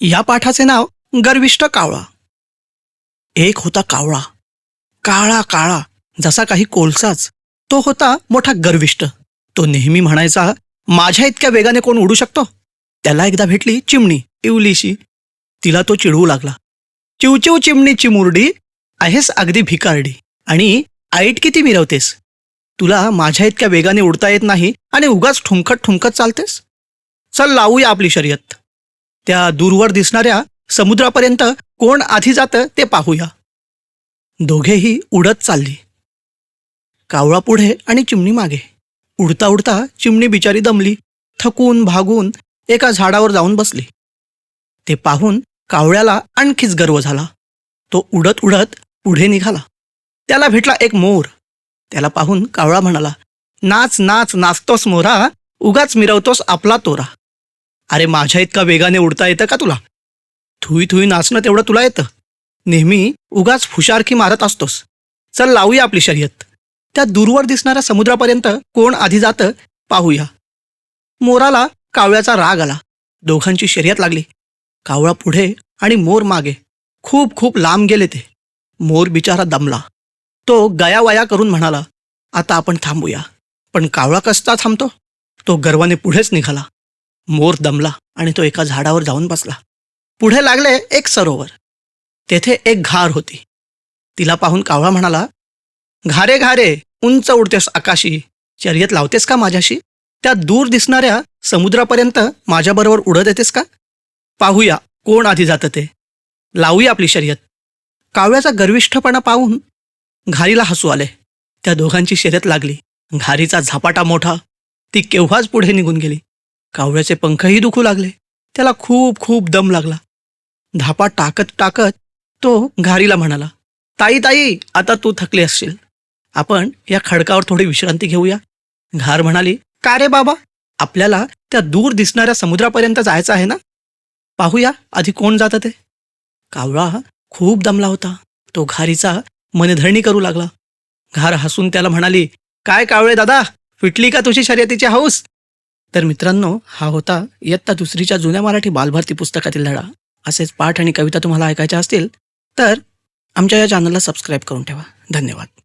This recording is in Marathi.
या पाठाचे नाव गर्विष्ट कावळा. एक होता कावळा. काळा काळा जसा काही कोलसाच तो होता मोठा गर्विष्ट. तो नेहमी म्हणायचा माझ्या इतक्या वेगाने कोण उडू शकतो? त्याला एकदा भेटली चिमणी इवलीशी. तिला तो चिडवू लागला. चिवचिव चिमणी चिमुरडी आहेस अगदी भिकारडी. आणि आईट किती मिरवतेस? तुला माझ्या इतक्या वेगाने उडता येत नाही आणि उगाच ठुमकत ठुमकत चालतेस? चल लावूया आपली शर्यत. त्या दूरवर दिसणाऱ्या समुद्रापर्यंत कोण आधी जातं ते पाहूया. दोघेही उडत चालली. कावळा पुढे आणि चिमणी मागे. उडता उडता चिमणी बिचारी दमली थकून भागून एका झाडावर जाऊन बसली. ते पाहून कावळ्याला आणखीच गर्व झाला. तो उडत उडत पुढे निघाला. त्याला भेटला एक मोर. त्याला पाहून कावळा म्हणाला नाच नाच नाचतोस मोरा. उगाच मिरवतोस आपला तोरा. अरे माझ्या इतका वेगाने उडता येतं का तुला? थुई थुई नाचणं तेवढं तुला येतं. नेहमी उगाच फुशारखी मारत असतोस. चल लावूया आपली शर्यत. त्या दूरवर दिसणाऱ्या समुद्रापर्यंत कोण आधी जातं पाहूया. मोराला कावळ्याचा राग आला. दोघांची शर्यत लागली. कावळा पुढे आणि मोर मागे. खूप खूप लांब गेले ते. मोर बिचारा दमला. तो गयावया करून म्हणाला आता आपण थांबूया. पण कावळा कसता थांबतो? तो गर्वाने पुढेच निघाला. मोर दमला आणि तो एका झाडावर जाऊन बसला. पुढे लागले एक सरोवर. तेथे एक घार होती. तिला पाहून कावळा म्हणाला घारे घारे उंच उडतेस आकाशी. शर्यत लावतेस का माझ्याशी? त्या दूर दिसणाऱ्या समुद्रापर्यंत माझ्याबरोबर उडत येतेस का? पाहूया कोण आधी जातं ते. लावूया आपली शर्यत. कावळ्याचा गर्विष्ठपणा पाहून घारीला हसू आले. त्या दोघांची शर्यत लागली. घारीचा झपाटा मोठा. ती केव्हाच पुढे निघून गेली. कावळ्याचे पंखही दुखू लागले. त्याला खूप खूप दम लागला. धापा टाकत टाकत तो घारीला म्हणाला ताई ताई आता तू थकली असशील. आपण या खडकावर थोडी विश्रांती घेऊया. घार म्हणाली का रे बाबा? आपल्याला त्या दूर दिसणाऱ्या समुद्रापर्यंत जायचं आहे ना? पाहूया आधी कोण जातं ते. कावळा खूप दमला होता. तो घारीचा मनधरणी करू लागला. घार हसून त्याला म्हणाली काय कावळे दादा फिटली का तुझी शर्यतीची हौस? तर मित्रांनो हा होता इयत्ता दुसरीच्या जुन्या मराठी बालभारती पुस्तकातील धडा. असेच पाठ आणि कविता तुम्हाला ऐकायच्या असतील तर आमच्या या चॅनलला सबस्क्राईब करून ठेवा. धन्यवाद.